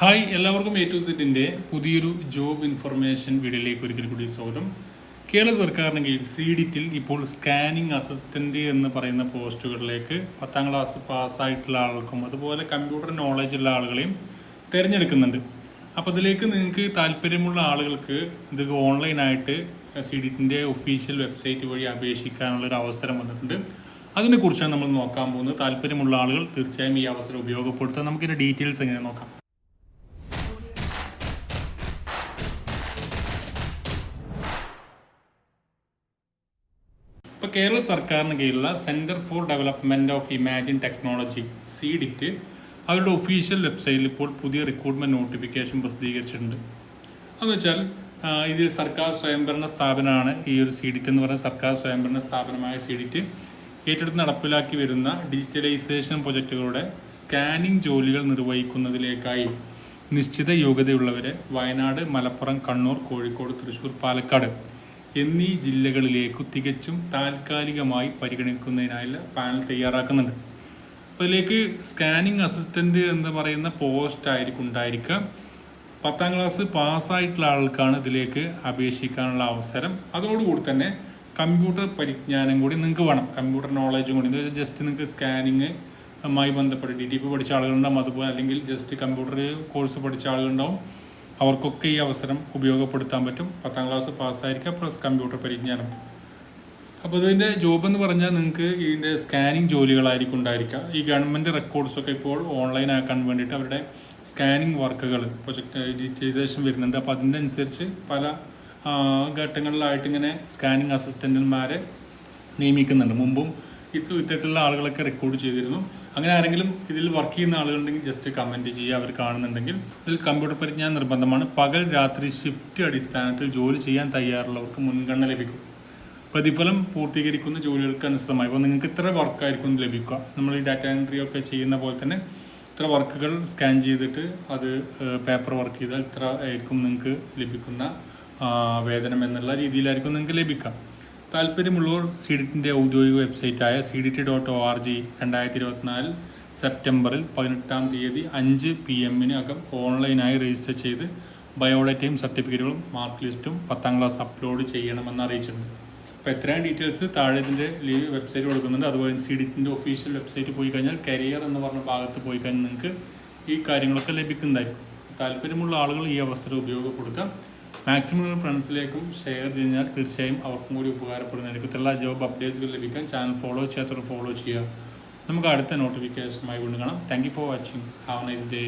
Hi എല്ലാവർക്കും A to സെറ്റിന്റെ പുതിയൊരു ജോബ് ഇൻഫർമേഷൻ വീഡിയോയിലേക്ക് ഒരിക്കൽ കൂടി സ്വാഗതം. കേരള സർക്കാരിന് കീഴിൽ സി ഡിറ്റിൽ ഇപ്പോൾ സ്കാനിങ് അസിസ്റ്റന്റ് എന്ന് പറയുന്ന പോസ്റ്റുകളിലേക്ക് പത്താം ക്ലാസ് പാസ്സായിട്ടുള്ള ആൾക്കും അതുപോലെ കമ്പ്യൂട്ടർ നോളജ് ഉള്ള ആളുകളെയും തിരഞ്ഞെടുക്കുന്നുണ്ട്. അപ്പോൾ അതിലേക്ക് നിങ്ങൾക്ക് താല്പര്യമുള്ള ആളുകൾക്ക് ഇത് ഓൺലൈനായിട്ട് സി ഡിറ്റിന്റെ ഒഫീഷ്യൽ വെബ്സൈറ്റ് വഴി അപേക്ഷിക്കാനുള്ളൊരു അവസരം വന്നിട്ടുണ്ട്. അതിനെക്കുറിച്ചാണ് നമ്മൾ നോക്കാൻ പോകുന്നത്. താല്പര്യമുള്ള ആളുകൾ തീർച്ചയായും ഈ അവസരം ഉപയോഗപ്പെടുത്താൻ നമുക്കിതിന്റെ ഡീറ്റെയിൽസ് എങ്ങനെ നോക്കാം? ഇപ്പോൾ കേരള സർക്കാരിന് കീഴിലുള്ള centre for development of imaging technology CDIT അവരുടെ ഒഫീഷ്യൽ വെബ്സൈറ്റിൽ ഇപ്പോൾ പുതിയ റിക്രൂട്ട്മെന്റ് നോട്ടിഫിക്കേഷൻ പ്രസിദ്ധീകരിച്ചിട്ടുണ്ട്. എന്ന് വെച്ചാൽ ഇത് സർക്കാർ സ്വയംഭരണ സ്ഥാപനമാണ്. ഈ ഒരു സീഡിറ്റ് എന്ന് പറയുന്ന സർക്കാർ സ്വയംഭരണ സ്ഥാപനമായ സീഡിറ്റ് ഏറ്റെടുത്ത് നടപ്പിലാക്കി വരുന്ന ഡിജിറ്റലൈസേഷൻ പ്രൊജക്റ്റുകളുടെ സ്കാനിംഗ് ജോലികൾ നിർവഹിക്കുന്നതിലേക്കായി നിശ്ചിത യോഗ്യതയുള്ളവരെ വയനാട് മലപ്പുറം കണ്ണൂർ കോഴിക്കോട് തൃശ്ശൂർ പാലക്കാട് എന്നീ ജില്ലകളിലേക്കു തികച്ചും താൽക്കാലികമായി പരിഗണിക്കുന്നതിനായുള്ള പാനൽ തയ്യാറാക്കുന്നുണ്ട്. അപ്പോൾ ഇതിലേക്ക് സ്കാനിങ് അസിസ്റ്റന്റ് എന്ന് പറയുന്ന പോസ്റ്റ് ആയിരിക്കും ഉണ്ടായിരിക്കുക. പത്താം ക്ലാസ് പാസ്സായിട്ടുള്ള ആൾക്കാണ് ഇതിലേക്ക് അപേക്ഷിക്കാനുള്ള അവസരം. അതോടുകൂടി തന്നെ കമ്പ്യൂട്ടർ പരിജ്ഞാനം കൂടി നിങ്ങൾക്ക് വേണം. കമ്പ്യൂട്ടർ നോളജും കൂടി ജസ്റ്റ് നിങ്ങൾക്ക് സ്കാനിങ് മായി ബന്ധപ്പെട്ട് ഡി ടി പി പഠിച്ച ആളുകളുണ്ടാവും. അതുപോലെ അല്ലെങ്കിൽ ജസ്റ്റ് കമ്പ്യൂട്ടർ കോഴ്സ് പഠിച്ച ആളുകളുണ്ടാവും. അവർക്കൊക്കെ ഈ അവസരം ഉപയോഗപ്പെടുത്താൻ പറ്റും. പത്താം ക്ലാസ് പാസ്സായിരിക്കുക പ്ലസ് കമ്പ്യൂട്ടർ പരിജ്ഞാനം. അപ്പോൾ ഇതിന്റെ ജോബ് എന്ന് പറഞ്ഞാൽ നിങ്ങൾക്ക് ഇതിന്റെ സ്കാനിങ് ജോലികളായിരിക്കും ഉണ്ടായിരിക്കുക. ഈ ഗവൺമെന്റ് റെക്കോർഡ്സൊക്കെ ഇപ്പോൾ ഓൺലൈൻ ആക്കാൻ വേണ്ടിയിട്ട് അവരുടെ സ്കാനിങ് വർക്കുകൾ പ്രൊജക്ട് ഡിജിറ്റൈസേഷൻ വരുന്നുണ്ട്. അപ്പോൾ അതിന്റെ അനുസരിച്ച് പല ഘട്ടങ്ങളിലായിട്ട് ഇങ്ങനെ സ്കാനിങ് അസിസ്റ്റന്റുമാരെ നിയമിക്കുന്നുണ്ട്. മുമ്പും ഇത് ഇത്തരത്തിലുള്ള ആളുകളൊക്കെ റെക്കോർഡ് ചെയ്തിരുന്നു. അങ്ങനെ ആരെങ്കിലും ഇതിൽ വർക്ക് ചെയ്യുന്ന ആളുകളുണ്ടെങ്കിൽ ജസ്റ്റ് കമന്റ് ചെയ്യുക അവർ കാണുന്നുണ്ടെങ്കിൽ. ഇതിൽ കമ്പ്യൂട്ടർ പരിജ്ഞാനം നിർബന്ധമാണ്. പകൽ രാത്രി ഷിഫ്റ്റ് അടിസ്ഥാനത്തിൽ ജോലി ചെയ്യാൻ തയ്യാറുള്ളവർക്ക് മുൻഗണന ലഭിക്കും. പ്രതിഫലം പൂർത്തീകരിക്കുന്ന ജോലികൾക്ക് അനുസൃതമായി. അപ്പോൾ നിങ്ങൾക്ക് ഇത്ര വർക്കായിരിക്കും ലഭിക്കുക. നമ്മൾ ഈ ഡാറ്റ എൻട്രി ഒക്കെ ചെയ്യുന്ന പോലെ തന്നെ ഇത്ര വർക്കുകൾ സ്കാൻ ചെയ്തിട്ട് അത് പേപ്പർ വർക്ക് ചെയ്താൽ ഇത്ര ആയിരിക്കും നിങ്ങൾക്ക് ലഭിക്കുന്ന വേതനം എന്നുള്ള രീതിയിലായിരിക്കും നിങ്ങൾക്ക് ലഭിക്കുക. താല്പര്യമുള്ളവർ സി ഡിറ്റിന്റെ ഔദ്യോഗിക വെബ്സൈറ്റായ C D T dot O R G രണ്ടായിരത്തി ഇരുപത്തിനാല് സെപ്റ്റംബറിൽ പതിനെട്ടാം തീയതി അഞ്ച് പി അകം ഓൺലൈനായി രജിസ്റ്റർ ചെയ്ത് ബയോഡേറ്റയും സർട്ടിഫിക്കറ്റുകളും മാർക്ക് ലിസ്റ്റും പത്താം ക്ലാസ് അപ്ലോഡ് ചെയ്യണമെന്ന് അറിയിച്ചിട്ടുണ്ട്. അപ്പോൾ എത്രയും ഡീറ്റെയിൽസ് താഴെ ഇതിന്റെ വെബ്സൈറ്റ് കൊടുക്കുന്നുണ്ട്. അതുപോലെ സി ഡിറ്റിന്റെ ഒഫീഷ്യൽ വെബ്സൈറ്റ് പോയി കഴിഞ്ഞാൽ കരിയർ എന്ന് പറഞ്ഞ ഭാഗത്ത് പോയി കഴിഞ്ഞാൽ നിങ്ങൾക്ക് ഈ കാര്യങ്ങളൊക്കെ ലഭിക്കുന്നതായിരിക്കും. താല്പര്യമുള്ള ആളുകൾ ഈ അവസരം ഉപയോഗപ്പെടുത്താം. മാക്സിമം നിങ്ങൾ ഫ്രണ്ട്സിലേക്കും ഷെയർ ചെയ്താൽ തീർച്ചയായും അവർക്കും കൂടി ഉപകാരപ്പെടുന്നതായിരിക്കും എല്ലാ ജോബ് അപ്ഡേറ്റ്സുകൾ ലഭിക്കാൻ ചാനൽ ഫോളോ ചെയ്യാത്തവർ ഫോളോ ചെയ്യുക. നമുക്ക് അടുത്ത നോട്ടിഫിക്കേഷനുമായി വീണ്ടും thank you for watching have nice day